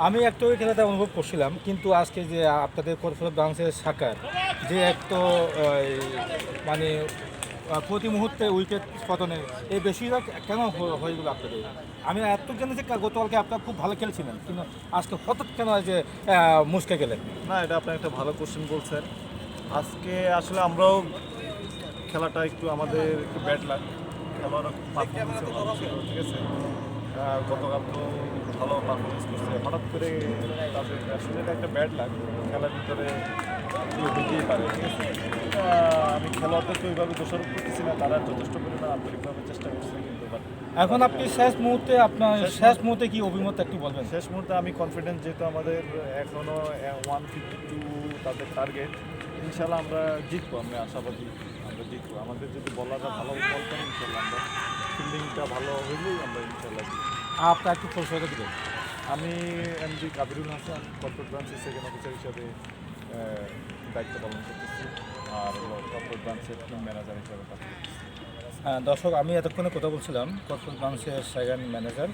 আমি একটা ওই খেলাটা অনুভব করছিলাম কিন্তু আজকে যে আপনাদের কর্পোরেট ব্রাঞ্চের শাখার যে একটা ওই, মানে প্রতি মুহূর্তে উইকেট পতনে এই বেশিরভাগ কেন হ- হয়ে গেল আপনাদের? আমি এত জানি যে গতকালকে আপনারা খুব ভালো খেলছিলেন কিন্তু আজকে হঠাৎ কেন যে মুচকে গেলেন? না এটা আপনি একটা ভালো কোশ্চেন বলছেন। আজকে আসলে আমরাও খেলাটা একটু আমাদের একটু ব্যাট লাগ খেলার ঠিক আছে? গতকাল তো ভালো পারফরমেন্স করছে। হঠাৎ করে তাদের আসলে একটা ব্যাড লাগ খেলার ভিতরে হতেই পারে ঠিক আছে? আমি খেলোয়াড়দের তো ওইভাবে দোষারোপ করতেছি না তারা যথেষ্ট পরিমাণে আন্তরিকভাবে চেষ্টা করছে কিন্তু এখন আপনি শেষ মুহূর্তে আপনার শেষ মুহূর্তে কি অভিমত একটু বলবেন? শেষ মুহূর্তে আমি কনফিডেন্স যেহেতু আমাদের এখনও ওয়ান ফিফটি টু তাদের টার্গেট ইনশাল্লাহ আমরা জিতবো আমি আশাবাদী আমরা জিতবো। আমাদের যদি বলাররা ভালো বল করে ইনশাল্লাহ আমরা ফিল্ডিংটা ভালো হইলেই আমরা ইনশাল্লাহ আপনার একটু পরিচয় দিবেন। আমি এমডি কাবিরুল হাসান কর্পোরেট ব্রাঞ্চের সেকেন্ড অফিসার হিসাবে দায়িত্ব পালন করতেছি আর কর্পোরেট ব্রাঞ্চের টিম ম্যানেজার হিসাবে কাজ করতেছি। দর্শক আমি এতক্ষণে কথা বলছিলাম কর্পোরেট ব্রাঞ্চের সেকেন্ড ম্যানেজার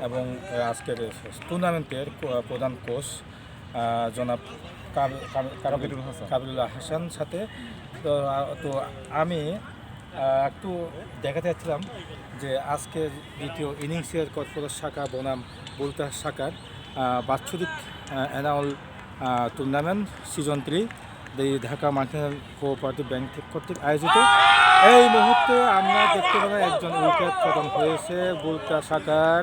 এবং আজকের টুর্নামেন্টের প্রধান কোচ জনাব কাব- কাব- কাবিরুল হাসান। কাবিরুল্লাহ হাসান সাথে। তো আমি একটু দেখাতে যাচ্ছিলাম যে আজকের দ্বিতীয় ইনিংসের কর্পোরেট শাখা বনাম বুলতা শাখার বাৎসরিক অ্যানুয়াল টুর্নামেন্ট সিজন থ্রি এই ঢাকা মাল্টিন্যাশনাল কোঅপারেটিভ ব্যাংক কর্তৃক আয়োজিত। এই মুহূর্তে আমরা দেখতে পাবো একজন উইকেট পতন হয়েছে বুলতা শাখার।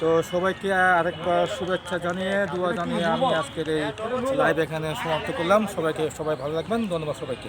তো সবাইকে আরেকবার শুভেচ্ছা জানিয়ে দোয়া জানিয়ে আমি আজকের এই লাইভ এখানে সমাপ্ত করলাম। সবাইকে সবাই ভালো রাখবেন ধন্যবাদ সবাইকে।